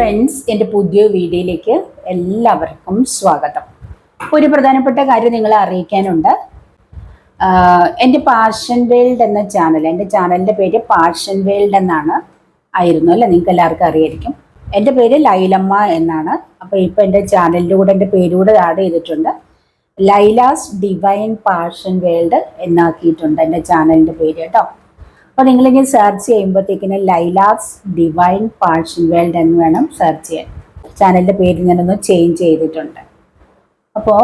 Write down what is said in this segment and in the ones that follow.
Friends എന്റെ പുതിയ വീഡിയോയിലേക്ക് എല്ലാവർക്കും സ്വാഗതം. ഒരു പ്രധാനപ്പെട്ട കാര്യം നിങ്ങളെ അറിയിക്കാനുണ്ട്. എന്റെ പാഷൻ വേൾഡ് എന്ന ചാനൽ എന്റെ ചാനലിന്റെ പേര് പാഷൻ വേൾഡ് എന്നാണ് ആയിരുന്നു അല്ലേ? നിങ്ങൾക്ക് എല്ലാവർക്കും അറിയായിരിക്കും. എന്റെ പേര് ലൈലമ്മ എന്നാണ്. അപ്പോൾ ഇപ്പോൾ എന്റെ ചാനലിന്റെ കൂടെ എന്റെ പേരൂടെ ആഡ് ചെയ്തിട്ടുണ്ട്. ലൈലാസ് ഡിവൈൻ പാഷൻ വേൾഡ് എന്നാക്കിയിട്ടുണ്ട് എന്റെ ചാനലിന്റെ പേര് കേട്ടോ. അപ്പോൾ നിങ്ങളിങ്ങനെ സെർച്ച് ചെയ്യുമ്പോഴത്തേക്കിന് ലൈലാസ് ഡിവൈൻ പാഷൻ വേൾഡ് എന്ന് വേണം സെർച്ച് ചെയ്യാൻ. ചാനലിന്റെ പേര് ഞാനൊന്ന് ചേഞ്ച് ചെയ്തിട്ടുണ്ട്. അപ്പോൾ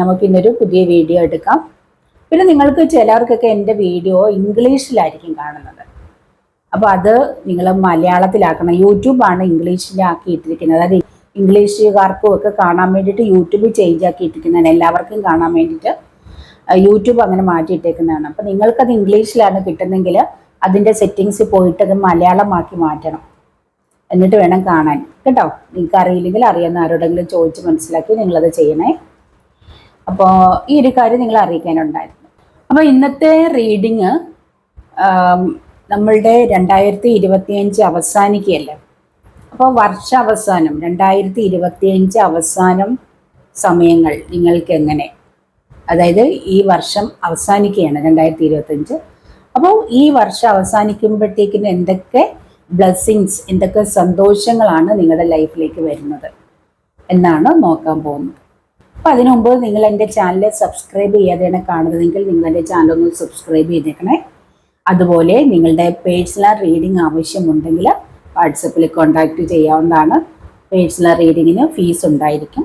നമുക്കിന്നൊരു പുതിയ വീഡിയോ എടുക്കാം. പിന്നെ നിങ്ങൾക്ക് ചിലർക്കൊക്കെ എന്റെ വീഡിയോ ഇംഗ്ലീഷിലായിരിക്കും കാണുന്നത്. അപ്പോൾ അത് നിങ്ങൾ മലയാളത്തിലാക്കണം. യൂട്യൂബാണ് ഇംഗ്ലീഷിലാക്കി ഇട്ടിരിക്കുന്നത് അതായത് ഇംഗ്ലീഷുകാർക്കും ഒക്കെ കാണാൻ വേണ്ടിയിട്ട് യൂട്യൂബ് ചേഞ്ച് ആക്കി ഇട്ടിരിക്കുന്നതാണ് എല്ലാവർക്കും കാണാൻ വേണ്ടിയിട്ട് യൂട്യൂബ് അങ്ങനെ മാറ്റിയിട്ടേക്കുന്നതാണ്. അപ്പം നിങ്ങൾക്കത് ഇംഗ്ലീഷിലാണ് കിട്ടുന്നെങ്കിൽ അതിന്റെ സെറ്റിങ്സ് പോയിട്ട് അത് മലയാളമാക്കി മാറ്റണം. എന്നിട്ട് വേണം കാണാൻ. കേട്ടോ? നിങ്ങൾക്ക് അറിയില്ലെങ്കിൽ അറിയാവുന്ന ആരോടെങ്കിലും ചോദിച്ച് മനസ്സിലാക്കി നിങ്ങളത് ചെയ്യണേ. അപ്പോൾ ഈ ഒരു കാര്യം നിങ്ങൾ അറിയിക്കാനുണ്ടായിരുന്നു. അപ്പോൾ ഇന്നത്തെ റീഡിങ് നമ്മളുടെ രണ്ടായിരത്തി ഇരുപത്തിയഞ്ച് അവസാനിക്കുകയല്ലേ? അപ്പോൾ വർഷാവസാനം രണ്ടായിരത്തി ഇരുപത്തിയഞ്ച് അവസാനം സമയങ്ങൾ നിങ്ങൾക്ക് എങ്ങനെ അതായത് ഈ വർഷം അവസാനിക്കുകയാണ് രണ്ടായിരത്തി ഇരുപത്തഞ്ച് അപ്പോൾ ഈ വർഷം അവസാനിക്കുമ്പോഴത്തേക്കിന് എന്തൊക്കെ ബ്ലെസ്സിങ്സ് എന്തൊക്കെ സന്തോഷങ്ങളാണ് നിങ്ങളുടെ ലൈഫിലേക്ക് വരുന്നത് എന്നാണ് നോക്കാൻ പോകുന്നത്. അപ്പോൾ അതിനു മുമ്പ് നിങ്ങൾ എന്റെ ചാനൽ സബ്സ്ക്രൈബ് ചെയ്യാതെയാണ് കാണുന്നതെങ്കിൽ നിങ്ങൾ എന്റെ ചാനൽ ഒന്ന് സബ്സ്ക്രൈബ് ചെയ്തേക്കണേ. അതുപോലെ നിങ്ങളുടെ പേഴ്സണൽ റീഡിംഗ് ആവശ്യമുണ്ടെങ്കിൽ വാട്സപ്പിൽ കോൺടാക്റ്റ് ചെയ്യാവുന്നതാണ്. പേഴ്സണൽ റീഡിങ്ങിന് ഫീസ് ഉണ്ടായിരിക്കും.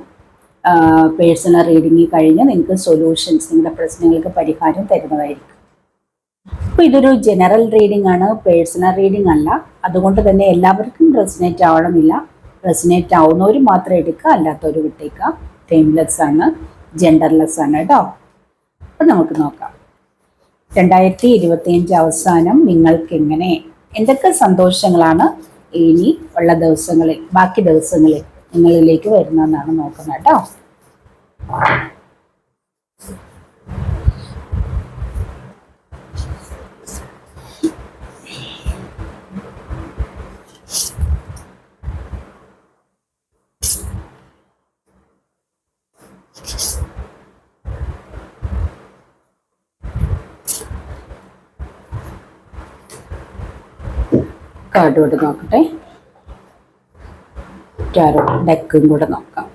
പേഴ്സണൽ റീഡിങ് കഴിഞ്ഞ് നിങ്ങൾക്ക് സൊല്യൂഷൻസ് നിങ്ങളുടെ പ്രശ്നങ്ങൾക്ക് പരിഹാരം തരുന്നതായിരിക്കും. അപ്പോൾ ഇതൊരു ജനറൽ റീഡിംഗ് ആണ് പേഴ്സണൽ റീഡിംഗ് അല്ല. അതുകൊണ്ട് തന്നെ എല്ലാവർക്കും റെസിനേറ്റ് ആവണമില്ല. റെസിനേറ്റ് ആവുന്നവർ മാത്രം എടുക്കുക അല്ലാത്തവർ വിട്ടേക്കുക. ടൈംലെസ് ആണ് ജെൻഡർലെസ് ആണ് കേട്ടോ. അപ്പം നമുക്ക് നോക്കാം. രണ്ടായിരത്തി ഇരുപത്തിയഞ്ച് അവസാനം നിങ്ങൾക്ക് എങ്ങനെ എന്തൊക്കെ സന്തോഷങ്ങളാണ് ഇനി ഉള്ള ദിവസങ്ങളിൽ ബാക്കി ദിവസങ്ങളിൽ? നിങ്ങളിലേക്ക് വരുന്നതെന്നാണ് നോക്കുന്നത് കേട്ടോ. കാർഡ് നോക്കട്ടെ. ടാരോ ഡെക്കും കൂടെ നോക്കാം.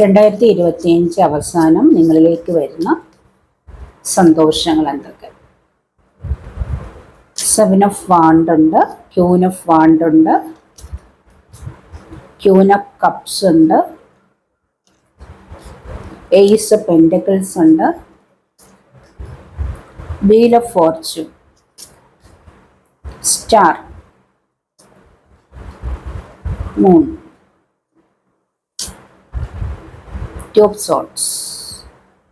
രണ്ടായിരത്തി ഇരുപത്തിയഞ്ച് അവസാനം നിങ്ങളിലേക്ക് വരുന്ന സന്തോഷങ്ങൾ എന്തൊക്കെ? സെവൻ ഓഫ് വാണ്ട് ഉണ്ട് ക്യൂൻ ഓഫ് വാണ്ട് ഉണ്ട് ക്യൂൻ ഓഫ് കപ്സ് ഉണ്ട് എയ്സ് പെന്റക്കിൾസ് ഉണ്ട് wheel of fortune star moon two swords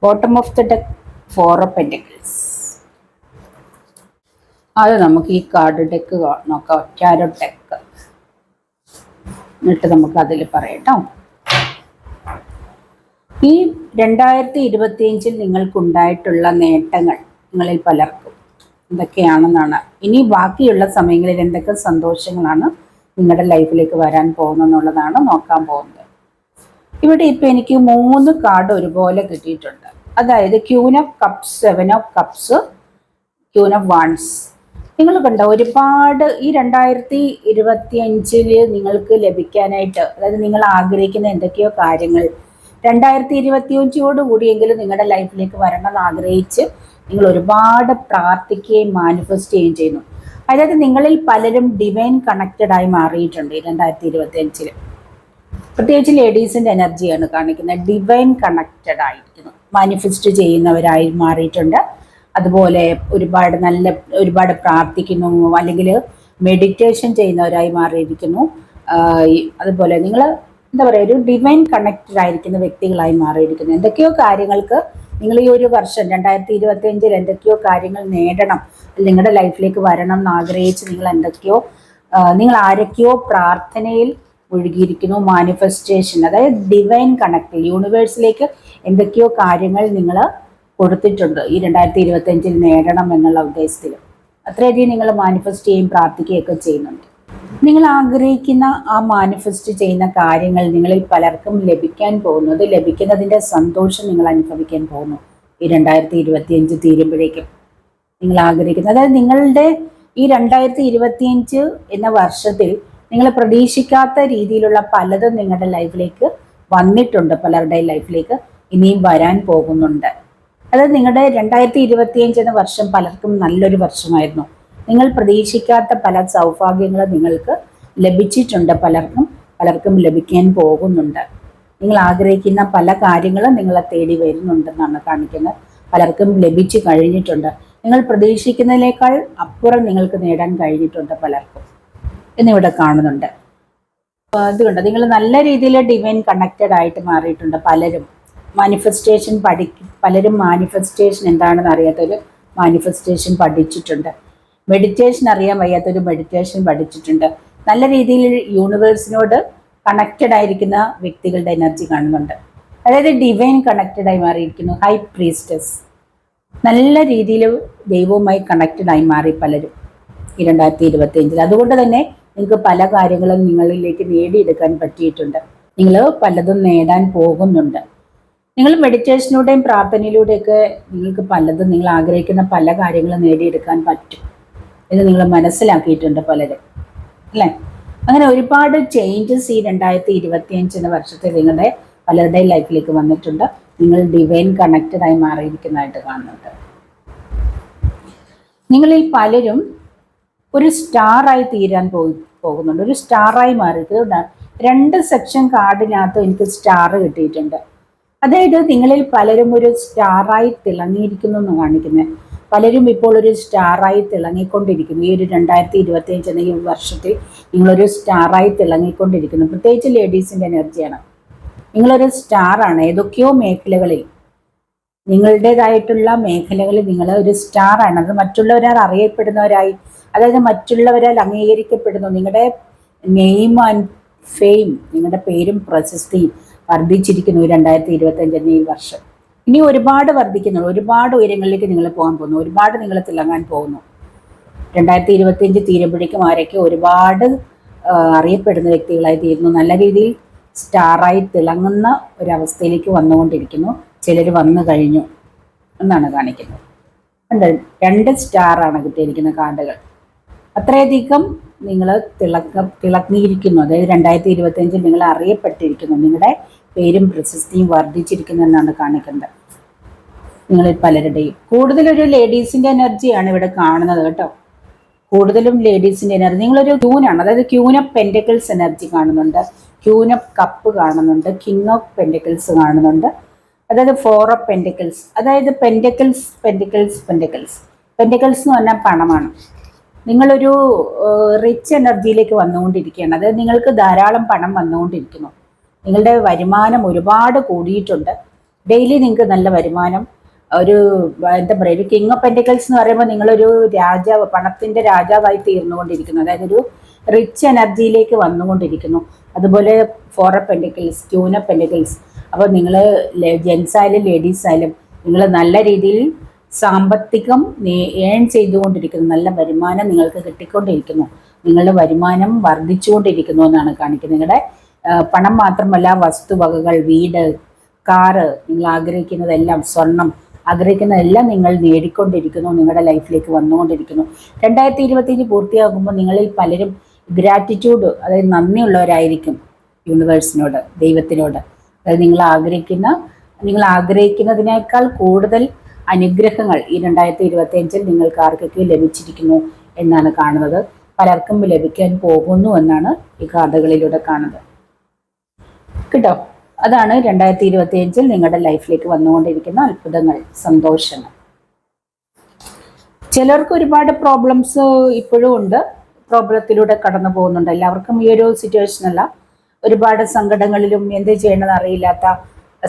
bottom of the deck four of pentacles അത് നമുക്ക് ഈ കാർഡ് ഡെക്ക് നോക്കാം. ടാരോ ഡെക്ക് എന്നിട്ട് നമുക്ക് അതിൽ പറയട്ടോ ഈ രണ്ടായിരത്തി ഇരുപത്തിയഞ്ചിൽ നിങ്ങൾക്കുണ്ടായിട്ടുള്ള നേട്ടങ്ങൾ. നിങ്ങളിൽ പലർക്കും. എന്തൊക്കെയാണെന്നാണ്. ഇനി ബാക്കിയുള്ള സമയങ്ങളിൽ എന്തൊക്കെ സന്തോഷങ്ങളാണ് നിങ്ങളുടെ ലൈഫിലേക്ക് വരാൻ പോകുന്നതെന്നുള്ളതാണ് നോക്കാൻ പോകുന്നത്. ഇവിടെ ഇപ്പം എനിക്ക് മൂന്ന് കാർഡ് ഒരുപോലെ കിട്ടിയിട്ടുണ്ട്. അതായത് queen of cups seven of cups queen of wands. നിങ്ങൾ കണ്ട ഒരുപാട് ഈ രണ്ടായിരത്തി ഇരുപത്തി അഞ്ചിൽ നിങ്ങൾക്ക് ലഭിക്കാനായിട്ട് അതായത് നിങ്ങൾ ആഗ്രഹിക്കുന്ന എന്തൊക്കെയോ കാര്യങ്ങൾ രണ്ടായിരത്തി ഇരുപത്തി അഞ്ചോട് കൂടിയെങ്കിലും നിങ്ങളുടെ ലൈഫിലേക്ക് വരണം എന്ന് ആഗ്രഹിച്ച് നിങ്ങൾ ഒരുപാട് പ്രാർത്ഥിക്കുകയും മാനിഫെസ്റ്റ് ചെയ്യുകയും ചെയ്യുന്നു. അതായത് നിങ്ങളിൽ പലരും ഡിവൈൻ കണക്റ്റഡ് ആയി മാറിയിട്ടുണ്ട് ഈ രണ്ടായിരത്തി ഇരുപത്തി അഞ്ചിൽ പ്രത്യേകിച്ച് ലേഡീസിന്റെ എനർജിയാണ് കാണിക്കുന്നത്. ഡിവൈൻ കണക്റ്റഡ് ആയിരിക്കുന്നു. മാനിഫെസ്റ്റ് ചെയ്യുന്നവരായി മാറിയിട്ടുണ്ട്. അതുപോലെ ഒരുപാട് നല്ല ഒരുപാട് പ്രാർത്ഥിക്കുന്നു അല്ലെങ്കിൽ മെഡിറ്റേഷൻ ചെയ്യുന്നവരായി മാറിയിരിക്കുന്നു. അതുപോലെ നിങ്ങൾ എന്താ പറയുക ഒരു ഡിവൈൻ കണക്റ്റഡ് ആയിരിക്കുന്ന വ്യക്തികളായി മാറിയിരിക്കുന്നു. എന്തൊക്കെയോ കാര്യങ്ങൾക്ക് നിങ്ങൾ ഈ ഒരു വർഷം രണ്ടായിരത്തി ഇരുപത്തി അഞ്ചിൽ എന്തൊക്കെയോ കാര്യങ്ങൾ നേടണം. നിങ്ങളുടെ ലൈഫിലേക്ക് വരണം എന്ന് ആഗ്രഹിച്ച് നിങ്ങൾ എന്തൊക്കെയോ നിങ്ങൾ ആരൊക്കെയോ പ്രാർത്ഥനയിൽ ഒഴുകിയിരിക്കുന്നു മാനിഫെസ്റ്റേഷൻ അതായത് ഡിവൈൻ കണക്ട് യൂണിവേഴ്സിലേക്ക് എന്തൊക്കെയോ കാര്യങ്ങൾ നിങ്ങൾ കൊടുത്തിട്ടുണ്ട് ഈ രണ്ടായിരത്തി ഇരുപത്തി അഞ്ചിൽ നേടണം എന്നുള്ള ഉദ്ദേശത്തിൽ. അത്രയധികം നിങ്ങൾ മാനിഫെസ്റ്റ് ചെയ്യും പ്രാർത്ഥിക്കുകയൊക്കെ ചെയ്യുന്നുണ്ട്. നിങ്ങൾ ആഗ്രഹിക്കുന്ന ആ മാനിഫെസ്റ്റ് ചെയ്യുന്ന കാര്യങ്ങൾ നിങ്ങളിൽ പലർക്കും ലഭിക്കാൻ പോകുന്നത് ലഭിക്കുന്നതിന്റെ സന്തോഷം നിങ്ങൾ അനുഭവിക്കാൻ പോകുന്നു. ഈ രണ്ടായിരത്തി ഇരുപത്തി അഞ്ച് തീരുമ്പോഴേക്കും നിങ്ങൾ ആഗ്രഹിക്കുന്നത് അതായത് നിങ്ങളുടെ ഈ രണ്ടായിരത്തി ഇരുപത്തിയഞ്ച് എന്ന വർഷത്തിൽ നിങ്ങൾ പ്രതീക്ഷിക്കാത്ത രീതിയിലുള്ള പലതും നിങ്ങളുടെ ലൈഫിലേക്ക് വന്നിട്ടുണ്ട് പലരുടെ ലൈഫിലേക്ക് ഇനിയും വരാൻ പോകുന്നുണ്ട്. അതായത് നിങ്ങളുടെ രണ്ടായിരത്തി ഇരുപത്തിയഞ്ച് എന്ന വർഷം പലർക്കും നല്ലൊരു വർഷമായിരുന്നു. നിങ്ങൾ പ്രതീക്ഷിക്കാത്ത പല സൗഭാഗ്യങ്ങളും നിങ്ങൾക്ക് ലഭിച്ചിട്ടുണ്ട് പലർക്കും. പലർക്കും ലഭിക്കാൻ പോകുന്നുണ്ട്. നിങ്ങൾ ആഗ്രഹിക്കുന്ന പല കാര്യങ്ങളും നിങ്ങളെ തേടി വരുന്നുണ്ടെന്നാണ് കാണിക്കുന്നത്. പലർക്കും ലഭിച്ചു കഴിഞ്ഞിട്ടുണ്ട്. നിങ്ങൾ പ്രതീക്ഷിക്കുന്നതിനേക്കാൾ അപ്പുറം നിങ്ങൾക്ക് നേടാൻ കഴിഞ്ഞിട്ടുണ്ട് പലർക്കും. എന്നിവിടെ കാണുന്നുണ്ട്. അതുകൊണ്ട് നിങ്ങൾ നല്ല രീതിയിൽ ഡിവൈൻ കണക്റ്റഡ് ആയിട്ട് മാറിയിട്ടുണ്ട് പലരും. മാനിഫെസ്റ്റേഷൻ പഠി പലരും മാനിഫെസ്റ്റേഷൻ എന്താണെന്ന് അറിയാത്തവർ മാനിഫെസ്റ്റേഷൻ പഠിച്ചിട്ടുണ്ട്. മെഡിറ്റേഷൻ അറിയാൻ വയ്യാത്തൊരു മെഡിറ്റേഷൻ പഠിച്ചിട്ടുണ്ട്. നല്ല രീതിയിൽ യൂണിവേഴ്സിനോട് കണക്റ്റഡ് ആയിരിക്കുന്ന വ്യക്തികളുടെ എനർജി കാണുന്നുണ്ട്. അതായത് ഡിവൈൻ കണക്റ്റഡ് ആയി മാറിയിരിക്കുന്നു. ഹൈ പ്രീസ്റ്റസ് നല്ല രീതിയിൽ ദൈവവുമായി കണക്റ്റഡ് ആയി മാറി പലരും ഈ രണ്ടായിരത്തി ഇരുപത്തി അഞ്ചിൽ അതുകൊണ്ട് തന്നെ നിങ്ങൾക്ക് പല കാര്യങ്ങളും നിങ്ങളിലേക്ക് നേടിയെടുക്കാൻ പറ്റിയിട്ടുണ്ട്. നിങ്ങൾ പലതും നേടാൻ പോകുന്നുണ്ട്. നിങ്ങൾ മെഡിറ്റേഷനിലൂടെയും പ്രാർത്ഥനയിലൂടെയൊക്കെ നിങ്ങൾക്ക് പലതും നിങ്ങൾ ആഗ്രഹിക്കുന്ന പല കാര്യങ്ങളും നേടിയെടുക്കാൻ പറ്റും. ഇത് നിങ്ങൾ മനസ്സിലാക്കിയിട്ടുണ്ട് പലരും. അല്ലേ? അങ്ങനെ ഒരുപാട് ചേഞ്ചസ് ഈ രണ്ടായിരത്തി ഇരുപത്തി അഞ്ച് എന്ന വർഷത്തിൽ നിങ്ങളുടെ പലരുടെ ലൈഫിലേക്ക് വന്നിട്ടുണ്ട്. നിങ്ങൾ ഡിവൈൻ കണക്റ്റഡ് ആയി മാറിയിരിക്കുന്നതായിട്ട് കാണുന്നുണ്ട്. നിങ്ങളിൽ പലരും ഒരു സ്റ്റാറായി തീരാൻ പോയി പോകുന്നുണ്ട്. ഒരു സ്റ്റാറായി മാറിയിട്ട് രണ്ട് സെക്ഷൻ കാർഡിനകത്ത് എനിക്ക് സ്റ്റാർ കിട്ടിയിട്ടുണ്ട്. അതായത് നിങ്ങളിൽ പലരും ഒരു സ്റ്റാറായി തിളങ്ങിയിരിക്കുന്നു എന്ന് കാണിക്കുന്നത് പലരും ഇപ്പോൾ ഒരു സ്റ്റാറായി തിളങ്ങിക്കൊണ്ടിരിക്കുന്നു. ഈ ഒരു രണ്ടായിരത്തി ഇരുപത്തി അഞ്ച് എന്ന ഈ വർഷത്തിൽ നിങ്ങളൊരു സ്റ്റാറായി തിളങ്ങിക്കൊണ്ടിരിക്കുന്നു. പ്രത്യേകിച്ച് ലേഡീസിന്റെ എനർജിയാണ്. നിങ്ങളൊരു സ്റ്റാറാണ്. ഏതൊക്കെയോ മേഖലകളിൽ നിങ്ങളുടേതായിട്ടുള്ള മേഖലകളിൽ നിങ്ങൾ ഒരു സ്റ്റാറാണ്. അത് മറ്റുള്ളവരാൽ അറിയപ്പെടുന്നവരായി അതായത് മറ്റുള്ളവരാൽ അംഗീകരിക്കപ്പെടുന്നു. നിങ്ങളുടെ നെയിം ആൻഡ് ഫെയിം നിങ്ങളുടെ പേരും പ്രശസ്തിയും വർദ്ധിച്ചിരിക്കുന്നു രണ്ടായിരത്തി ഇരുപത്തഞ്ച് എന്ന ഈ വർഷം. ഇനി ഒരുപാട് വർദ്ധിക്കുന്നു. ഒരുപാട് ഉയരങ്ങളിലേക്ക് നിങ്ങൾ പോകാൻ പോകുന്നു. ഒരുപാട് നിങ്ങൾ തിളങ്ങാൻ പോകുന്നു. രണ്ടായിരത്തി ഇരുപത്തിയഞ്ച് തീരുമ്പോഴേക്കും ആരൊക്കെ ഒരുപാട് അറിയപ്പെടുന്ന വ്യക്തികളായി തീരുന്നു നല്ല രീതിയിൽ സ്റ്റാറായി തിളങ്ങുന്ന ഒരവസ്ഥയിലേക്ക് വന്നുകൊണ്ടിരിക്കുന്നു. ചിലർ വന്നു കഴിഞ്ഞു എന്നാണ് കാണിക്കുന്നത്. ഉണ്ട് രണ്ട് സ്റ്റാറാണ് കിട്ടിയിരിക്കുന്ന കാർഡുകൾ. അത്രയധികം നിങ്ങൾ തിളക്ക തിളങ്ങിയിരിക്കുന്നു. അതായത് രണ്ടായിരത്തി ഇരുപത്തിയഞ്ചിൽ നിങ്ങൾ അറിയപ്പെട്ടിരിക്കുന്നു. നിങ്ങളുടെ പേരും പ്രശസ്തിയും വർദ്ധിച്ചിരിക്കുന്നു എന്നാണ് കാണിക്കുന്നത്. നിങ്ങളിൽ പലരുടെയും. കൂടുതലൊരു ലേഡീസിന്റെ എനർജിയാണ് ഇവിടെ കാണുന്നത് കേട്ടോ. കൂടുതലും ലേഡീസിന്റെ എനർജി. നിങ്ങളൊരു ക്യൂനാണ് അതായത് ക്യൂൻ ഓഫ് പെന്റക്കിൾസ് എനർജി കാണുന്നുണ്ട്. ക്യൂൻ ഓഫ് കപ്പ് കാണുന്നുണ്ട്. കിങ് ഓഫ് പെന്റക്കിൾസ് കാണുന്നുണ്ട്. അതായത് ഫോർ ഓഫ് പെന്റക്കിൾസ്. അതായത് പെന്റക്കിൾസ് പെന്റക്കിൾസ് പെന്റക്കിൾസ്. പെന്റക്കിൾസ് എന്ന് പറഞ്ഞാൽ പണമാണ്. നിങ്ങളൊരു റിച്ച് എനർജിയിലേക്ക് വന്നുകൊണ്ടിരിക്കുകയാണ്. അതായത് നിങ്ങൾക്ക് ധാരാളം പണം വന്നുകൊണ്ടിരിക്കുന്നു. നിങ്ങളുടെ വരുമാനം ഒരുപാട് കൂടിയിട്ടുണ്ട്. ഡെയിലി നിങ്ങൾക്ക് നല്ല വരുമാനം ഒരു എന്താ പറയുക ഒരു കിങ് ഓഫ് പെന്റിക്കൽസ് എന്ന് പറയുമ്പോൾ നിങ്ങളൊരു രാജാവ് പണത്തിന്റെ രാജാവായി തീർന്നുകൊണ്ടിരിക്കുന്നു. അതായത് ഒരു റിച്ച് എനർജിയിലേക്ക് വന്നുകൊണ്ടിരിക്കുന്നു. അതുപോലെ four of pentacles queen of pentacles അപ്പോൾ നിങ്ങൾ ജെൻസ് ആയാലും ലേഡീസ് ആയാലും നിങ്ങൾ നല്ല രീതിയിൽ സാമ്പത്തികം ഏൺ ചെയ്തുകൊണ്ടിരിക്കുന്നു. നല്ല വരുമാനം നിങ്ങൾക്ക് കിട്ടിക്കൊണ്ടിരിക്കുന്നു. നിങ്ങളുടെ വരുമാനം വർദ്ധിച്ചുകൊണ്ടിരിക്കുന്നു എന്നാണ് കാണിക്കുന്നത്. നിങ്ങളുടെ പണം മാത്രമല്ല വസ്തുവകകൾ വീട് കാറ് നിങ്ങൾ ആഗ്രഹിക്കുന്നതെല്ലാം സ്വർണം ആഗ്രഹിക്കുന്നതെല്ലാം നിങ്ങൾ നേടിക്കൊണ്ടിരിക്കുന്നു നിങ്ങളുടെ ലൈഫിലേക്ക് വന്നുകൊണ്ടിരിക്കുന്നു. രണ്ടായിരത്തി ഇരുപത്തിയഞ്ച് പൂർത്തിയാകുമ്പോൾ നിങ്ങളിൽ പലരും ഗ്രാറ്റിറ്റ്യൂഡ് അതായത് നന്ദിയുള്ളവരായിരിക്കും യൂണിവേഴ്സിനോട് ദൈവത്തിനോട്. അതായത് നിങ്ങൾ ആഗ്രഹിക്കുന്ന നിങ്ങൾ ആഗ്രഹിക്കുന്നതിനേക്കാൾ കൂടുതൽ അനുഗ്രഹങ്ങൾ ഈ രണ്ടായിരത്തി ഇരുപത്തി അഞ്ചിൽ നിങ്ങൾക്ക് ആർക്കൊക്കെ ലഭിച്ചിരിക്കുന്നു എന്നാണ് കാണുന്നത്. പലർക്കും ലഭിക്കാൻ പോകുന്നു എന്നാണ് ഈ കാർഡുകളിലൂടെ കാണുന്നത്. കേട്ടോ അതാണ് രണ്ടായിരത്തി ഇരുപത്തി അഞ്ചിൽ നിങ്ങളുടെ ലൈഫിലേക്ക് വന്നുകൊണ്ടിരിക്കുന്ന അത്ഭുതങ്ങൾ സന്തോഷങ്ങൾ. ചിലർക്ക് ഒരുപാട് പ്രോബ്ലംസ് ഇപ്പോഴും ഉണ്ട്. പ്രോബ്ലത്തിലൂടെ കടന്നു പോകുന്നുണ്ട്. എല്ലാവർക്കും ഈ ഒരു സിറ്റുവേഷൻ അല്ല. ഒരുപാട് സങ്കടങ്ങളിലും എന്ത് ചെയ്യണമെന്ന് അറിയില്ലാത്ത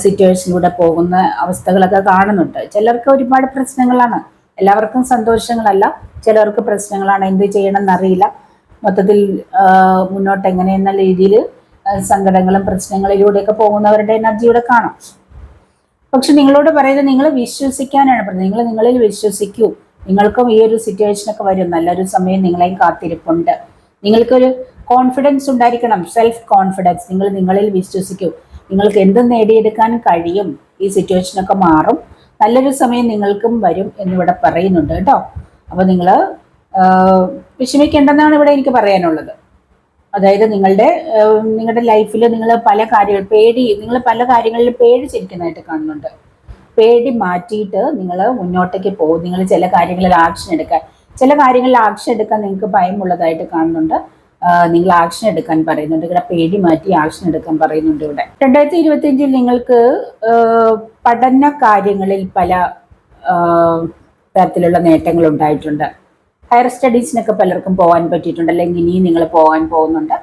സിറ്റുവേഷനിലൂടെ പോകുന്ന അവസ്ഥകളൊക്കെ കാണുന്നുണ്ട്. ചിലർക്ക് ഒരുപാട് പ്രശ്നങ്ങളാണ്. എല്ലാവർക്കും സന്തോഷങ്ങളല്ല. ചിലർക്ക് പ്രശ്നങ്ങളാണ്. എന്ത് ചെയ്യണമെന്ന് അറിയില്ല. മൊത്തത്തിൽ മുന്നോട്ട് എങ്ങനെയെന്ന രീതിയിൽ സങ്കടങ്ങളും പ്രശ്നങ്ങളിലൂടെയൊക്കെ പോകുന്നവരുടെ എനർജിയുടെ കാണാം. പക്ഷെ നിങ്ങളോട് പറയുന്നത് നിങ്ങൾ വിശ്വസിക്കാനാണ് പറയുന്നത് നിങ്ങൾ നിങ്ങളിൽ വിശ്വസിക്കൂ. നിങ്ങൾക്കും ഈ ഒരു സിറ്റുവേഷനൊക്കെ വരും. നല്ലൊരു സമയം നിങ്ങളെയും കാത്തിരിപ്പുണ്ട്. നിങ്ങൾക്കൊരു കോൺഫിഡൻസ് ഉണ്ടായിരിക്കണം. സെൽഫ് കോൺഫിഡൻസ് നിങ്ങൾ നിങ്ങളിൽ വിശ്വസിക്കൂ. നിങ്ങൾക്ക് എന്തും നേടിയെടുക്കാൻ കഴിയും? ഈ സിറ്റുവേഷനൊക്കെ മാറും. നല്ലൊരു സമയം നിങ്ങൾക്കും വരും എന്നിവിടെ പറയുന്നുണ്ട് കേട്ടോ. അപ്പോൾ നിങ്ങൾ വിഷമിക്കേണ്ടെന്നാണ് ഇവിടെ എനിക്ക് പറയാനുള്ളത്. അതായത് നിങ്ങളുടെ നിങ്ങളുടെ ലൈഫിൽ നിങ്ങൾ പല കാര്യങ്ങൾ പേടി നിങ്ങൾ പല കാര്യങ്ങളിൽ പേടിച്ചിരിക്കുന്നതായിട്ട് കാണുന്നുണ്ട്. പേടി മാറ്റിയിട്ട് നിങ്ങൾ മുന്നോട്ടേക്ക് പോകും. നിങ്ങൾ ചില കാര്യങ്ങളിൽ ആക്ഷൻ എടുക്കാൻ ചില കാര്യങ്ങളിൽ ആക്ഷൻ എടുക്കാൻ നിങ്ങൾക്ക് ഭയമുള്ളതായിട്ട് കാണുന്നുണ്ട്. നിങ്ങൾ ആക്ഷൻ എടുക്കാൻ പറയുന്നുണ്ട്. ഇവിടെ പേടി മാറ്റി ആക്ഷൻ എടുക്കാൻ പറയുന്നുണ്ട് ഇവിടെ. രണ്ടായിരത്തി ഇരുപത്തിയഞ്ചിൽ നിങ്ങൾക്ക് പഠന കാര്യങ്ങളിൽ പല തരത്തിലുള്ള നേട്ടങ്ങൾ ഉണ്ടായിട്ടുണ്ട്. ഹയർ സ്റ്റഡീസിനൊക്കെ പലർക്കും പോകാൻ പറ്റിയിട്ടുണ്ട്. അല്ലെങ്കിൽ ഇനിയും നിങ്ങൾ പോകാൻ പോകുന്നുണ്ട്.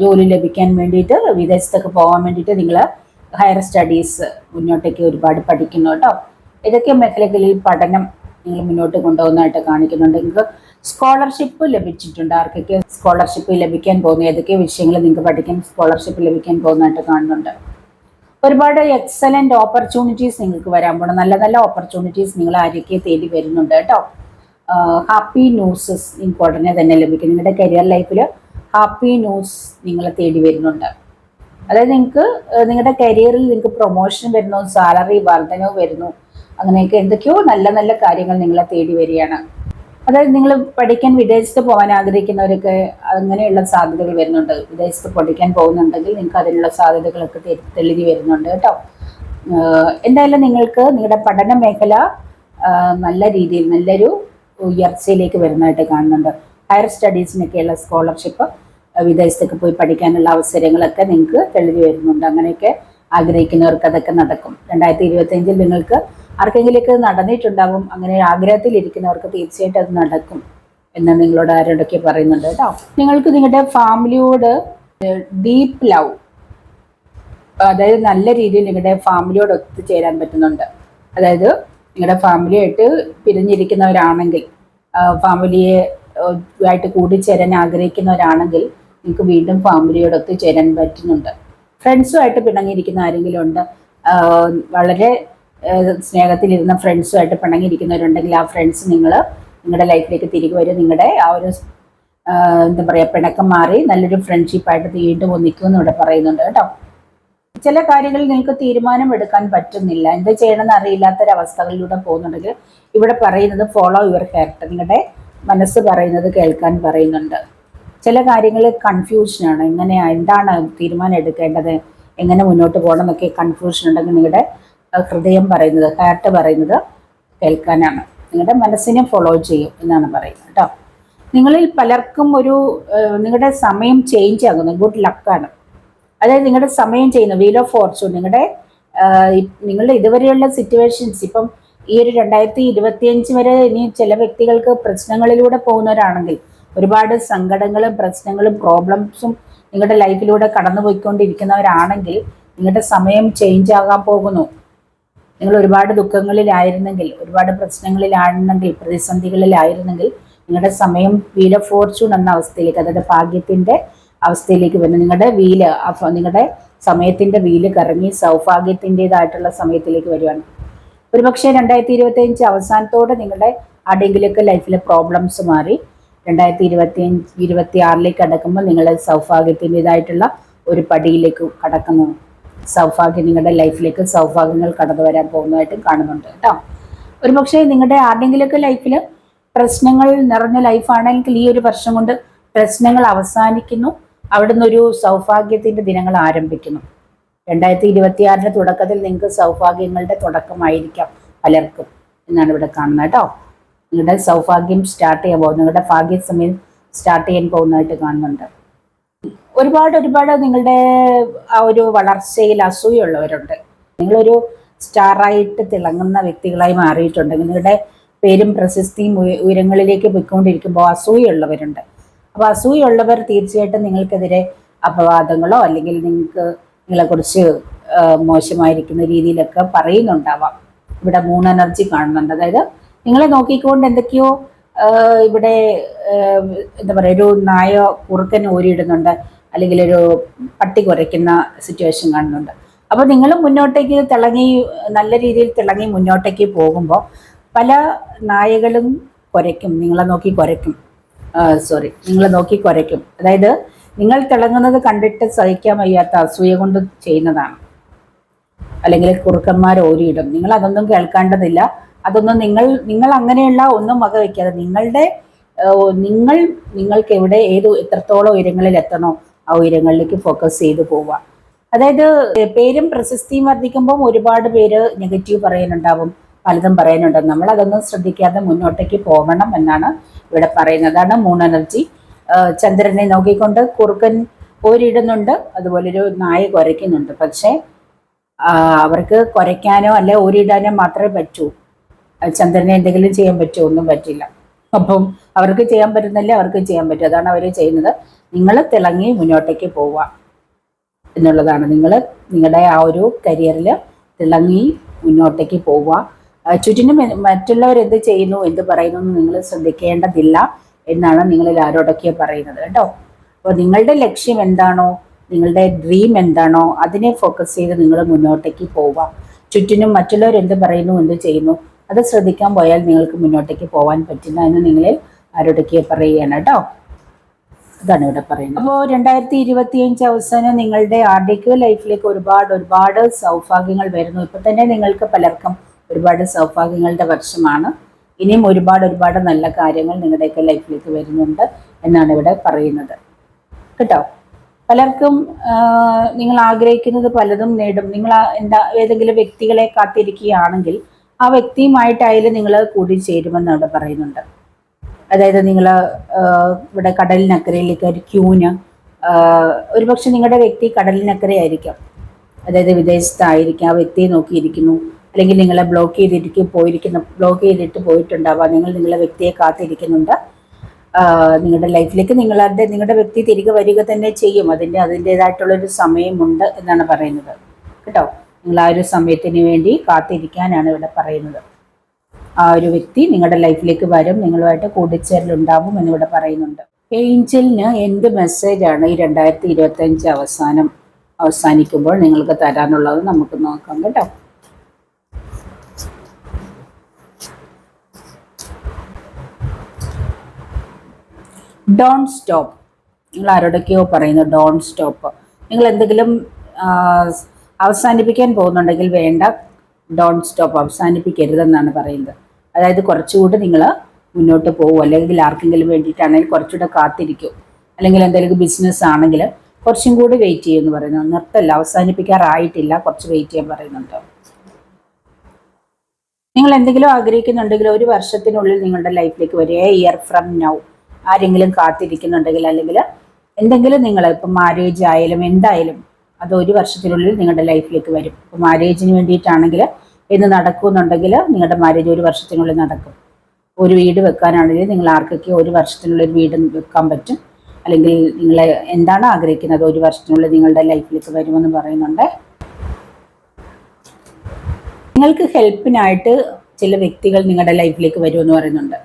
ജോലി ലഭിക്കാൻ വേണ്ടിയിട്ട് വിദേശത്തൊക്കെ പോകാൻ വേണ്ടിയിട്ട് നിങ്ങൾ ഹയർ സ്റ്റഡീസ് മുന്നോട്ടേക്ക് ഒരുപാട് പഠിക്കുന്നു കേട്ടോ. ഇതൊക്കെ മേഖലകളിൽ പഠനം നിങ്ങൾ മുന്നോട്ട് കൊണ്ടുപോകുന്നതായിട്ട് കാണിക്കുന്നുണ്ട്? നിങ്ങൾക്ക് സ്കോളർഷിപ്പ് ലഭിച്ചിട്ടുണ്ട്. ആർക്കൊക്കെ സ്കോളർഷിപ്പ് ലഭിക്കാൻ പോകുന്നു? ഏതൊക്കെ വിഷയങ്ങൾ നിങ്ങൾക്ക് പഠിക്കാൻ സ്കോളർഷിപ്പ് ലഭിക്കാൻ പോകുന്നതായിട്ട് കാണുന്നുണ്ട്? ഒരുപാട് എക്സലന്റ് ഓപ്പർച്യൂണിറ്റീസ് നിങ്ങൾക്ക് വരാൻ പോകണം നല്ല നല്ല ഓപ്പർച്യൂണിറ്റീസ് നിങ്ങൾ ആരൊക്കെ തേടി വരുന്നുണ്ട് കേട്ടോ. ഹാപ്പി ന്യൂസസ് നിങ്ങൾക്ക് ഉടനെ തന്നെ ലഭിക്കും. നിങ്ങളുടെ കരിയർ ലൈഫിൽ ഹാപ്പി ന്യൂസ് നിങ്ങളെ തേടി വരുന്നുണ്ട്. അതായത് നിങ്ങൾക്ക് നിങ്ങളുടെ കരിയറിൽ നിങ്ങൾക്ക് പ്രൊമോഷൻ വരുന്നു സാലറി വർധനവ് വരുന്നു അങ്ങനെയൊക്കെ എന്തൊക്കെയോ നല്ല നല്ല കാര്യങ്ങൾ നിങ്ങളെ തേടി വരികയാണ്. അതായത് നിങ്ങൾ പഠിക്കാൻ വിദേശത്ത് പോകാൻ ആഗ്രഹിക്കുന്നവരൊക്കെ അങ്ങനെയുള്ള സാധ്യതകൾ വരുന്നുണ്ട്. വിദേശത്ത് പഠിക്കാൻ പോകുന്നുണ്ടെങ്കിൽ നിങ്ങൾക്ക് അതിനുള്ള സാധ്യതകളൊക്കെ തെളിഞ്ഞു വരുന്നുണ്ട് കേട്ടോ. എന്തായാലും നിങ്ങൾക്ക് നിങ്ങളുടെ പഠന മേഖല നല്ല രീതിയിൽ നല്ലൊരു ഉയർച്ചയിലേക്ക് വരുന്നതായിട്ട് കാണുന്നുണ്ട്. ഹയർ സ്റ്റഡീസിനൊക്കെയുള്ള സ്കോളർഷിപ്പ് വിദേശത്തൊക്കെ പോയി പഠിക്കാനുള്ള അവസരങ്ങളൊക്കെ നിങ്ങൾക്ക് തെളിഞ്ഞു വരുന്നുണ്ട് അങ്ങനെയൊക്കെ ആഗ്രഹിക്കുന്നവർക്ക് അതൊക്കെ നടക്കും. രണ്ടായിരത്തി ഇരുപത്തിയഞ്ചിൽ നിങ്ങൾക്ക് ആർക്കെങ്കിലേക്ക് നടന്നിട്ടുണ്ടാവും അങ്ങനെ ആഗ്രഹത്തിലിരിക്കുന്നവർക്ക് തീർച്ചയായിട്ടും അത് നടക്കും എന്ന് നിങ്ങളോട് ആരോടൊക്കെ പറയുന്നുണ്ട് കേട്ടോ. നിങ്ങൾക്ക് നിങ്ങളുടെ ഫാമിലിയോട് ഡീപ്പ് ലവ് അതായത് നല്ല രീതിയിൽ നിങ്ങളുടെ ഫാമിലിയോട് ഒത്തുചേരാൻ പറ്റുന്നുണ്ട്. അതായത് നിങ്ങളുടെ ഫാമിലിയായിട്ട് പിരിഞ്ഞിരിക്കുന്നവരാണെങ്കിൽ ഫാമിലിയെ ആയിട്ട് കൂടിച്ചേരാൻ ആഗ്രഹിക്കുന്നവരാണെങ്കിൽ നിങ്ങൾക്ക് വീണ്ടും ഫാമിലിയോടൊത്ത് ചേരാൻ പറ്റുന്നുണ്ട്. ഫ്രണ്ട്സുമായിട്ട് പിണങ്ങിയിരിക്കുന്ന ആരെങ്കിലും ഉണ്ട്? വളരെ സ്നേഹത്തിലിരുന്ന ഫ്രണ്ട്സുമായിട്ട് പിണങ്ങിയിരിക്കുന്നവരുണ്ടെങ്കിൽ ആ ഫ്രണ്ട്സ് നിങ്ങൾ നിങ്ങളുടെ ലൈഫിലേക്ക് തിരികെ വരും. നിങ്ങളുടെ ആ ഒരു എന്താ പറയുക പിണക്കം മാറി നല്ലൊരു ഫ്രണ്ട്ഷിപ്പായിട്ട് വീണ്ടും ഒന്നിക്കുമെന്ന് ഇവിടെ പറയുന്നുണ്ട് കേട്ടോ. ചില കാര്യങ്ങളിൽ നിങ്ങൾക്ക് തീരുമാനം എടുക്കാൻ പറ്റുന്നില്ല. എന്ത് ചെയ്യണമെന്ന് അറിയില്ലാത്തൊരവസ്ഥകളിലൂടെ പോകുന്നുണ്ടെങ്കിൽ ഇവിടെ പറയുന്നത് ഫോളോ യുവർ ക്യാരക്ടർ നിങ്ങളുടെ മനസ്സ് പറയുന്നത് കേൾക്കാൻ പറയുന്നുണ്ട്. ചില കാര്യങ്ങൾ കൺഫ്യൂഷനാണ് എങ്ങനെ എന്താണ് തീരുമാനം എടുക്കേണ്ടത് എങ്ങനെ മുന്നോട്ട് പോകണം എന്നൊക്കെ കൺഫ്യൂഷൻ ഉണ്ടെങ്കിൽ നിങ്ങളുടെ ഹൃദയം പറയുന്നത് ഹാർട്ട് പറയുന്നത് കേൾക്കാനാണ്. നിങ്ങളുടെ മനസ്സിനെ ഫോളോ ചെയ്യും എന്നാണ് പറയുന്നത് കേട്ടോ. നിങ്ങളിൽ പലർക്കും ഒരു നിങ്ങളുടെ സമയം ചേഞ്ച് ആകുന്നു. ഗുഡ് ലക്കാണ് അതായത് നിങ്ങളുടെ സമയം ചെയ്യുന്ന വീൽ ഓഫ് ഫോർച്യൂൺ നിങ്ങളുടെ നിങ്ങളുടെ ഇതുവരെയുള്ള സിറ്റുവേഷൻസ് ഇപ്പം ഈ ഒരു രണ്ടായിരത്തി ഇരുപത്തിയഞ്ച് വരെ ഇനി ചില വ്യക്തികൾക്ക് പ്രശ്നങ്ങളിലൂടെ പോകുന്നവരാണെങ്കിൽ ഒരുപാട് സങ്കടങ്ങളും പ്രശ്നങ്ങളും പ്രോബ്ലംസും നിങ്ങളുടെ ലൈഫിലൂടെ കടന്നുപോയിക്കൊണ്ടിരിക്കുന്നവരാണെങ്കിൽ നിങ്ങളുടെ സമയം ചേഞ്ച് ആകാൻ പോകുന്നു. നിങ്ങൾ ഒരുപാട് ദുഃഖങ്ങളിലായിരുന്നെങ്കിൽ ഒരുപാട് പ്രശ്നങ്ങളിലായിരുന്നെങ്കിൽ പ്രതിസന്ധികളിലായിരുന്നെങ്കിൽ നിങ്ങളുടെ സമയം ഓഫ് ഫോർച്യൂൺ എന്ന അവസ്ഥയിലേക്ക് അതായത് ഭാഗ്യത്തിന്റെ അവസ്ഥയിലേക്ക് വരുന്നത് നിങ്ങളുടെ വീൽ നിങ്ങളുടെ സമയത്തിന്റെ വീൽ കറങ്ങി സൗഭാഗ്യത്തിന്റെതായിട്ടുള്ള സമയത്തിലേക്ക് വരുവാണ്. ഒരുപക്ഷെ രണ്ടായിരത്തി ഇരുപത്തി അഞ്ച് അവസാനത്തോടെ നിങ്ങളുടെ ആടെങ്കിലൊക്കെ ലൈഫിലെ പ്രോബ്ലംസ് മാറി. രണ്ടായിരത്തി ഇരുപത്തി ഇരുപത്തി ആറിലേക്ക് കടക്കുമ്പോൾ നിങ്ങൾ സൗഭാഗ്യത്തിന്റെതായിട്ടുള്ള ഒരു പടിയിലേക്ക് കടക്കുന്നു. സൗഭാഗ്യം നിങ്ങളുടെ ലൈഫിലേക്ക് സൗഭാഗ്യങ്ങൾ കടന്നു വരാൻ പോകുന്നതായിട്ടും കാണുന്നുണ്ട് കേട്ടോ. ഒരുപക്ഷെ നിങ്ങളുടെ ആരുടെങ്കിലൊക്കെ ലൈഫിൽ പ്രശ്നങ്ങൾ നിറഞ്ഞ ലൈഫാണെങ്കിൽ ഈ ഒരു വർഷം കൊണ്ട് പ്രശ്നങ്ങൾ അവസാനിക്കുന്നു. അവിടുന്ന് ഒരു സൗഭാഗ്യത്തിന്റെ ദിനങ്ങൾ ആരംഭിക്കുന്നു. രണ്ടായിരത്തി ഇരുപത്തിയാറിന്റെ തുടക്കത്തിൽ നിങ്ങൾക്ക് സൗഭാഗ്യങ്ങളുടെ തുടക്കമായിരിക്കാം പലർക്കും എന്നാണ് ഇവിടെ കാണുന്നത് കേട്ടോ. നിങ്ങളുടെ സൗഭാഗ്യം സ്റ്റാർട്ട് ചെയ്യാൻ പോകുന്നു. നിങ്ങളുടെ ഭാഗ്യ സമയം സ്റ്റാർട്ട് ചെയ്യാൻ പോകുന്നതായിട്ട് കാണുന്നുണ്ട്. ഒരുപാട് ഒരുപാട് നിങ്ങളുടെ ആ ഒരു വളർച്ചയിൽ അസൂയുള്ളവരുണ്ട്. നിങ്ങളൊരു സ്റ്റാറായിട്ട് തിളങ്ങുന്ന വ്യക്തികളായി മാറിയിട്ടുണ്ട് നിങ്ങളുടെ പേരും പ്രശസ്തിയും ഉയരങ്ങളിലേക്ക് പോയിക്കൊണ്ടിരിക്കുമ്പോൾ അസൂയുള്ളവരുണ്ട്. അപ്പോൾ അസൂയുള്ളവർ തീർച്ചയായിട്ടും നിങ്ങൾക്കെതിരെ അപവാദങ്ങളോ അല്ലെങ്കിൽ നിങ്ങൾക്ക് നിങ്ങളെക്കുറിച്ച് മോശമായിരിക്കുന്ന രീതിയിലൊക്കെ പറയുന്നുണ്ടാവാം. ഇവിടെ മൂൺ എനർജി കാണുന്നുണ്ട്. അതായത് നിങ്ങളെ നോക്കിക്കൊണ്ട് എന്തൊക്കെയോ ഇവിടെ എന്താ പറയുക ഒരു നായ കുറുക്കൻ ഓരിയിടുന്നുണ്ട് അല്ലെങ്കിൽ ഒരു പട്ടി കുറയ്ക്കുന്ന സിറ്റുവേഷൻ കാണുന്നുണ്ട്. അപ്പോൾ നിങ്ങൾ മുന്നോട്ടേക്ക് തിളങ്ങി നല്ല രീതിയിൽ തിളങ്ങി മുന്നോട്ടേക്ക് പോകുമ്പോൾ പല നായകളും കുരയ്ക്കും നിങ്ങളെ നോക്കി കുരയ്ക്കും സോറി നിങ്ങൾ നോക്കി കുരയ്ക്കും അതായത് നിങ്ങൾ തിളങ്ങുന്നത് കണ്ടിട്ട് സഹിക്കാൻ വയ്യാത്ത അസൂയ കൊണ്ട് ചെയ്യുന്നതാണ്. അല്ലെങ്കിൽ കുറുക്കന്മാർ ഓരിയിടും. നിങ്ങൾ അതൊന്നും കേൾക്കേണ്ടതില്ല. അതൊന്നും നിങ്ങൾ നിങ്ങൾ അങ്ങനെയുള്ള ഒന്നും വക വയ്ക്കാതെ നിങ്ങളുടെ നിങ്ങൾ നിങ്ങൾക്ക് എവിടെ ഏത് എത്രത്തോളം ഉയരങ്ങളിൽ എത്തണോ ആ ഉയരങ്ങളിലേക്ക് ഫോക്കസ് ചെയ്ത് പോവുക. അതായത് പേരും പ്രശസ്തിയും വർദ്ധിക്കുമ്പോൾ ഒരുപാട് പേര് നെഗറ്റീവ് പറയാനുണ്ടാവും. പലതും പറയാനുണ്ട്. നമ്മൾ അതൊന്നും ശ്രദ്ധിക്കാതെ മുന്നോട്ടേക്ക് പോകണം എന്നാണ് ഇവിടെ പറയുന്നത്. അതാണ് മൂൺ എനർജി. ചന്ദ്രനെ നോക്കിക്കൊണ്ട് കുറുക്കൻ ഓരിടുന്നുണ്ട് അതുപോലെ ഒരു നായ കുരയ്ക്കുന്നുണ്ട്. പക്ഷേ അവർക്ക് കുരയ്ക്കാനോ അല്ലെ ഓരിടാനോ മാത്രമേ പറ്റൂ. ചന്ദ്രനെ എന്തെങ്കിലും ചെയ്യാൻ പറ്റുമോ ഒന്നും പറ്റില്ല. അപ്പം അവർക്ക് ചെയ്യാൻ പറ്റുന്നില്ല അവർക്ക് ചെയ്യാൻ പറ്റും. അതാണ് അവർ ചെയ്യുന്നത്. നിങ്ങൾ തിളങ്ങി മുന്നോട്ടേക്ക് പോവുക എന്നുള്ളതാണ്. നിങ്ങൾ നിങ്ങളുടെ ആ ഒരു കരിയറിൽ തിളങ്ങി മുന്നോട്ടേക്ക് പോവുക. ചുറ്റിനും മറ്റുള്ളവർ എന്ത് ചെയ്യുന്നു എന്ത് പറയുന്നു എന്ന് നിങ്ങൾ ശ്രദ്ധിക്കേണ്ടതില്ല എന്നാണ് നിങ്ങളിൽ ആരോടൊക്കെ പറയുന്നത് കേട്ടോ. അപ്പോൾ നിങ്ങളുടെ ലക്ഷ്യം എന്താണോ നിങ്ങളുടെ ഡ്രീം എന്താണോ അതിനെ ഫോക്കസ് ചെയ്ത് നിങ്ങൾ മുന്നോട്ടേക്ക് പോവുക. ചുറ്റിനും മറ്റുള്ളവർ എന്ത് പറയുന്നു എന്ത് ചെയ്യുന്നു അത് ശ്രദ്ധിക്കാൻ പോയാൽ നിങ്ങൾക്ക് മുന്നോട്ടേക്ക് പോകാൻ പറ്റില്ല എന്ന് നിങ്ങളിൽ ആരോടൊക്കെ പറയുകയാണ് കേട്ടോ. അതാണ് ഇവിടെ പറയുന്നത്. അപ്പോൾ രണ്ടായിരത്തി ഇരുപത്തി അഞ്ച് അവസാനം നിങ്ങളുടെ ആർഡിക്ക് ലൈഫിലേക്ക് ഒരുപാട് ഒരുപാട് സൗഭാഗ്യങ്ങൾ വരുന്നു. ഇപ്പം തന്നെ നിങ്ങൾക്ക് പലർക്കും ഒരുപാട് സൗഭാഗ്യങ്ങളുടെ വർഷമാണ്. ഇനിയും ഒരുപാട് ഒരുപാട് നല്ല കാര്യങ്ങൾ നിങ്ങളുടെയൊക്കെ ലൈഫിലേക്ക് വരുന്നുണ്ട് എന്നാണ് ഇവിടെ പറയുന്നത്. കേട്ടോ? പലർക്കും നിങ്ങൾ ആഗ്രഹിക്കുന്നത് പലതും നേടും. നിങ്ങൾ എന്താ ഏതെങ്കിലും വ്യക്തികളെ കാത്തിരിക്കുകയാണെങ്കിൽ ആ വ്യക്തിയുമായിട്ടായാലും നിങ്ങൾ കൂടിച്ചേരുമെന്ന് അവിടെ പറയുന്നുണ്ട്. അതായത് നിങ്ങൾ ഇവിടെ കടലിനക്കരയിലേക്ക് ഒരു ക്യൂന് ഒരുപക്ഷെ നിങ്ങളുടെ വ്യക്തി കടലിനക്കരയായിരിക്കാം. അതായത് വിദേശത്തായിരിക്കാം ആ വ്യക്തിയെ നോക്കിയിരിക്കുന്നു. അല്ലെങ്കിൽ നിങ്ങളെ ബ്ലോക്ക് ചെയ്തിരിക്കും പോയിരിക്കുന്ന ബ്ലോക്ക് ചെയ്തിട്ട് പോയിട്ടുണ്ടാവാം. നിങ്ങൾ നിങ്ങളെ വ്യക്തിയെ കാത്തിരിക്കുന്നുണ്ട്. നിങ്ങളുടെ ലൈഫിലേക്ക് നിങ്ങളുടെ നിങ്ങളുടെ വ്യക്തി തിരികെ വരിക തന്നെ ചെയ്യും. അതിന്റെ അതിന്റെതായിട്ടുള്ളൊരു സമയമുണ്ട് എന്നാണ് പറയുന്നത്. കേട്ടോ? നിങ്ങൾ ആ ഒരു സമയത്തിന് വേണ്ടി കാത്തിരിക്കാനാണ് ഇവിടെ പറയുന്നത്. ആ ഒരു വ്യക്തി നിങ്ങളുടെ ലൈഫിലേക്ക് വരും. നിങ്ങളുമായിട്ട് കൂടിച്ചേരലുണ്ടാവും എന്നിവിടെ പറയുന്നുണ്ട്. ഏഞ്ചലിന് എന്ത് മെസ്സേജാണ് ഈ രണ്ടായിരത്തി ഇരുപത്തി അഞ്ച് അവസാനം അവസാനിക്കുമ്പോൾ നിങ്ങൾക്ക് തരാനുള്ളത് നമുക്ക് നോക്കാം. കേട്ടോ? ഡോൺ സ്റ്റോപ്പ് നിങ്ങൾ ആരോടൊക്കെയോ പറയുന്നു ഡോൺ സ്റ്റോപ്പ് നിങ്ങൾ എന്തെങ്കിലും അവസാനിപ്പിക്കാൻ പോകുന്നുണ്ടെങ്കിൽ വേണ്ട ഡോൺ സ്റ്റോപ്പ് അവസാനിപ്പിക്കരുതെന്നാണ് പറയുന്നത്. അതായത് കുറച്ചുകൂടി നിങ്ങൾ മുന്നോട്ട് പോകും അല്ലെങ്കിൽ ആർക്കെങ്കിലും വേണ്ടിയിട്ടാണെങ്കിൽ കുറച്ചുകൂടെ കാത്തിരിക്കും. അല്ലെങ്കിൽ എന്തെങ്കിലും ബിസിനസ് ആണെങ്കിൽ കുറച്ചും കൂടി വെയിറ്റ് ചെയ്യുമെന്ന് പറയുന്നു. നിർത്തല്ല അവസാനിപ്പിക്കാറായിട്ടില്ല കുറച്ച് വെയിറ്റ് ചെയ്യാൻ പറയുന്നുണ്ട്. നിങ്ങൾ എന്തെങ്കിലും ആഗ്രഹിക്കുന്നുണ്ടെങ്കിൽ ഒരു വർഷത്തിനുള്ളിൽ നിങ്ങളുടെ ലൈഫിലേക്ക് വരും എ ഇയർ ഫ്രം നൗ ആരെങ്കിലും കാത്തിരിക്കുന്നുണ്ടെങ്കിൽ അല്ലെങ്കിൽ എന്തെങ്കിലും നിങ്ങൾ ഇപ്പം മാരേജ് ആയാലും എന്തായാലും അത് ഒരു വർഷത്തിനുള്ളിൽ നിങ്ങളുടെ ലൈഫിലേക്ക് വരും. ഇപ്പം മാരേജിന് വേണ്ടിയിട്ടാണെങ്കിൽ എന്ന് നടക്കുമെന്നുണ്ടെങ്കിൽ നിങ്ങളുടെ മാരേജ് ഒരു വർഷത്തിനുള്ളിൽ നടക്കും. ഒരു വീട് വെക്കാനാണെങ്കിൽ നിങ്ങൾ ആർക്കൊക്കെ ഒരു വർഷത്തിനുള്ളിൽ ഒരു വീട് വെക്കാൻ പറ്റും? അല്ലെങ്കിൽ നിങ്ങൾ എന്താണ് ആഗ്രഹിക്കുന്നത്? ഒരു വർഷത്തിനുള്ളിൽ നിങ്ങളുടെ ലൈഫിലേക്ക് വരുമെന്ന് പറയുന്നുണ്ട്. നിങ്ങൾക്ക് ഹെൽപ്പിനായിട്ട് ചില വ്യക്തികൾ നിങ്ങളുടെ ലൈഫിലേക്ക് വരുമെന്ന് പറയുന്നുണ്ട്.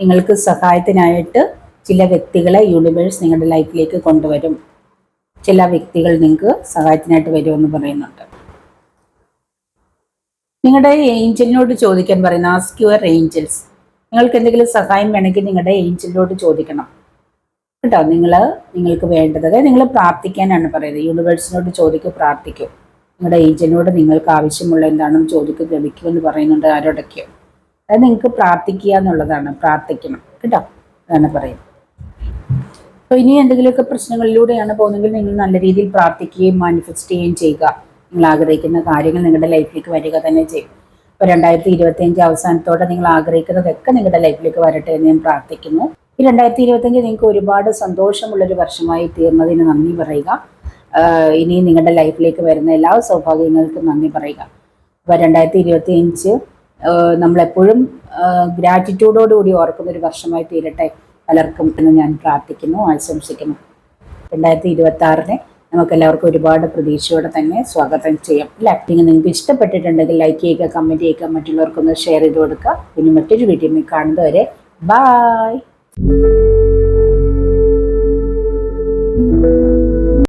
നിങ്ങൾക്ക് സഹായത്തിനായിട്ട് ചില വ്യക്തികളെ യൂണിവേഴ്സ് നിങ്ങളുടെ ലൈഫിലേക്ക് കൊണ്ടുവരും. ചില വ്യക്തികൾ നിങ്ങൾക്ക് സഹായത്തിനായിട്ട് വരുമെന്ന് പറയുന്നുണ്ട്. നിങ്ങളുടെ ഏഞ്ചലിനോട് ചോദിക്കാൻ പറയുന്ന ആസ്ക് യുവർ ഏഞ്ചൽസ് നിങ്ങൾക്ക് എന്തെങ്കിലും സഹായം വേണമെങ്കിൽ നിങ്ങളുടെ ഏഞ്ചലിനോട് ചോദിക്കണം. കേട്ടോ നിങ്ങൾ നിങ്ങൾക്ക് വേണ്ടത് നിങ്ങൾ പ്രാർത്ഥിക്കാനാണ് പറയുന്നത്. യൂണിവേഴ്സിനോട് ചോദിക്കും പ്രാർത്ഥിക്കും. നിങ്ങളുടെ ഏഞ്ചലിനോട് നിങ്ങൾക്ക് ആവശ്യമുള്ള എന്താണെന്ന് ചോദിക്കും ലഭിക്കുമെന്ന് പറയുന്നുണ്ട് ആരോടൊക്കെയോ. അത് നിങ്ങൾക്ക് പ്രാർത്ഥിക്കുക എന്നുള്ളതാണ്. പ്രാർത്ഥിക്കണം. കേട്ടോ? അതാണ് പറയുന്നത്. അപ്പോൾ ഇനി എന്തെങ്കിലുമൊക്കെ പ്രശ്നങ്ങളിലൂടെയാണ് പോകുന്നതെങ്കിൽ നിങ്ങൾ നല്ല രീതിയിൽ പ്രാർത്ഥിക്കുകയും മാനിഫെസ്റ്റ് ചെയ്യുകയും ചെയ്യുക. നിങ്ങൾ ആഗ്രഹിക്കുന്ന കാര്യങ്ങൾ നിങ്ങളുടെ ലൈഫിലേക്ക് വരിക തന്നെ ചെയ്യും. ഇപ്പോൾ രണ്ടായിരത്തി ഇരുപത്തി അഞ്ച് അവസാനത്തോടെ നിങ്ങൾ ആഗ്രഹിക്കുന്നതൊക്കെ നിങ്ങളുടെ ലൈഫിലേക്ക് വരട്ടെ എന്ന് ഞാൻ പ്രാർത്ഥിക്കുന്നു. ഈ രണ്ടായിരത്തി ഇരുപത്തഞ്ച് നിങ്ങൾക്ക് ഒരുപാട് സന്തോഷമുള്ളൊരു വർഷമായി തീർന്നതിന് നന്ദി പറയുക. ഇനി നിങ്ങളുടെ ലൈഫിലേക്ക് വരുന്ന എല്ലാ സൗഭാഗ്യങ്ങൾക്കും നന്ദി പറയുക. അപ്പോൾ രണ്ടായിരത്തി ഇരുപത്തി അഞ്ച് നമ്മളെപ്പോഴും ഗ്രാറ്റിറ്റ്യൂഡോടുകൂടി ഓർക്കുന്ന ഒരു വർഷമായി തീരട്ടെ പലർക്കും എന്ന് ഞാൻ പ്രാർത്ഥിക്കുന്നു ആശംസിക്കുന്നു. രണ്ടായിരത്തി ഇരുപത്തി ആറിന് നമുക്ക് എല്ലാവർക്കും ഒരുപാട് പ്രതീക്ഷയോടെ തന്നെ സ്വാഗതം ചെയ്യാം. ലാക്ടിങ് നിങ്ങൾക്ക് ഇഷ്ടപ്പെട്ടിട്ടുണ്ടെങ്കിൽ ലൈക്ക് ചെയ്യുക കമന്റ് ചെയ്യുക മറ്റുള്ളവർക്കൊന്ന് ഷെയർ ചെയ്ത് കൊടുക്കുക. പിന്നെ മറ്റൊരു വീഡിയോ കാണുന്നതുവരെ ബായ്